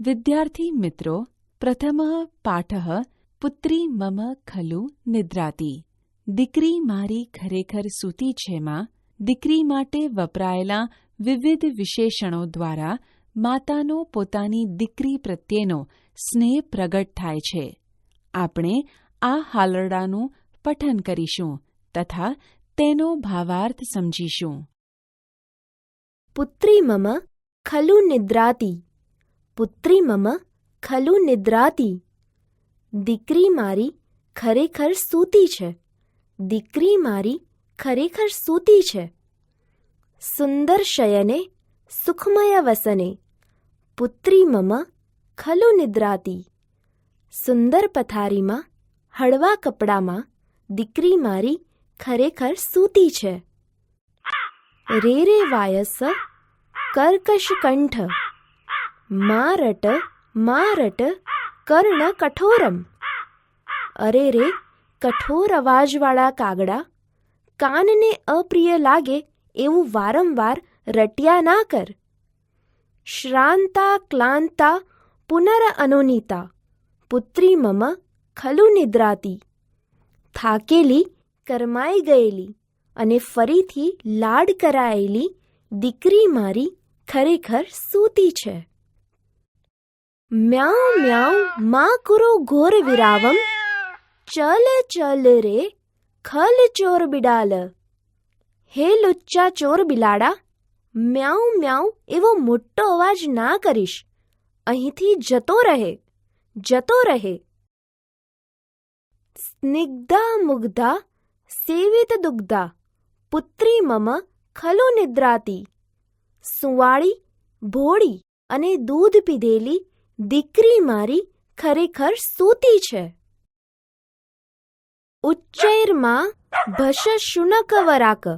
વિદ્યાર્થી મિત્રો, પ્રથમ પાઠ પુત્રી મમ ખલુ નિદ્રાતી. દીકરી મારી ખરેખર સૂતી છેમાં દીકરી માટે વપરાયેલા વિવિધ વિશેષણો દ્વારા માતાનો પોતાની દીકરી પ્રત્યેનો સ્નેહ પ્રગટ થાય છે. આપણે આ હાલરડાનું પઠન કરીશું તથા તેનો ભાવાર્થ સમજીશું. પુત્રી મમ ખલુ નિદ્રાતી. પુત્રી મમ ખલુ નિદ્રાતી. દીકરી મારી ખરેખર સૂતી છે. દીકરી મારી ખરેખર સૂતી છે. સુંદર શયને, સુખમય વસને. પુત્રી મમ ખલુ નિદ્રાતી. સુંદર પથારીમાં, હળવા કપડામાં દીકરી મારી ખરેખર સૂતી છે. રે રે વાયસ કર્કશ કંઠ. મારટ મારટ કર્ણ કઠોરમ અરે રે કઠોર અવાજવાળા કાગડા કાનને અપ્રિય લાગે એવું વારંવાર રટ્યા ના કર શ્રાંતા ક્લાંતા પુનર અનોનીતા પુત્રી મમ ખલુ નિદ્રાતી થાકેલી કરમાઈ ગયેલી અને ફરીથી લાડ કરાયેલી દીકરી મારી ખરેખર સૂતી છે મ્યાઉ મ્યાઉ માં કુરો ઘોર વિરાવમ ચલ ચલ રે ખલ ચોર બિડાલ હે લુચ્ચા ચોર બિલાડા મ્યાઉ મ્યાઉ એવો મોટો અવાજ ના કરીશ અહીંથી જતો રહે જતો રહે સ્નિગ્ધા મુગ્ધા સેવિત દુગ્ધા પુત્રી મમ ખલુ નિદ્રાતી સુવાળી ભોળી અને દૂધ પીધેલી દીકરી મારી ખરેખર સૂતી છે. ઉચ્ચૈરમાં ભશ શુનક વરાક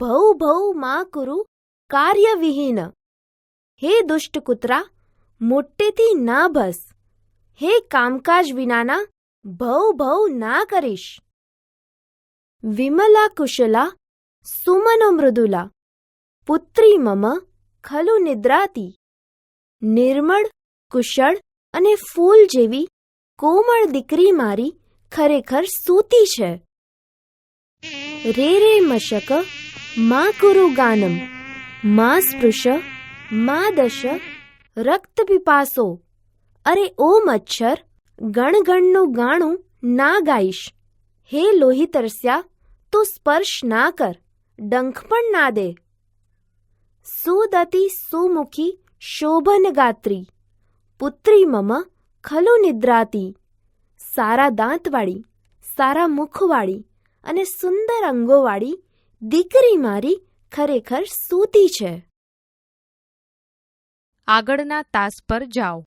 ભૌ ભૌ મા કુરુ કાર્યવિહીન. હે દુષ્ટ કૂતરા મોટેથી ના ભસ. હે કામકાજ વિનાના ભૌ ભૌ ના કરીશ. વિમલા કુશલા, સુમનો મૃદુલા. પુત્રી મમ, ખલુ નિદ્રાતી. નિર્મળ કુશળ અને ફૂલ જેવી કોમળ દીકરી મારી ખરેખર સૂતી છે. રે રે મશક, મા કુરુ ગાનમ, મા સ્પૃશ, મા દશ, રક્ત પીપાસો. અરે ઓ મચ્છર, ગણગણનું ગાણું ના ગાઈશ. હે લોહી તરસ્યા તું સ્પર્શ ના કર, ડંખ પણ ના દે. સુદતી સુમુખી શોભન ગાત્રી. પુત્રી મમ ખલુ નિદ્રાતી. સારા દાંતવાળી, સારા મુખવાળી અને સુંદર અંગોવાળી દીકરી મારી ખરેખર સૂતી છે. આગળના તાસ પર જાઓ.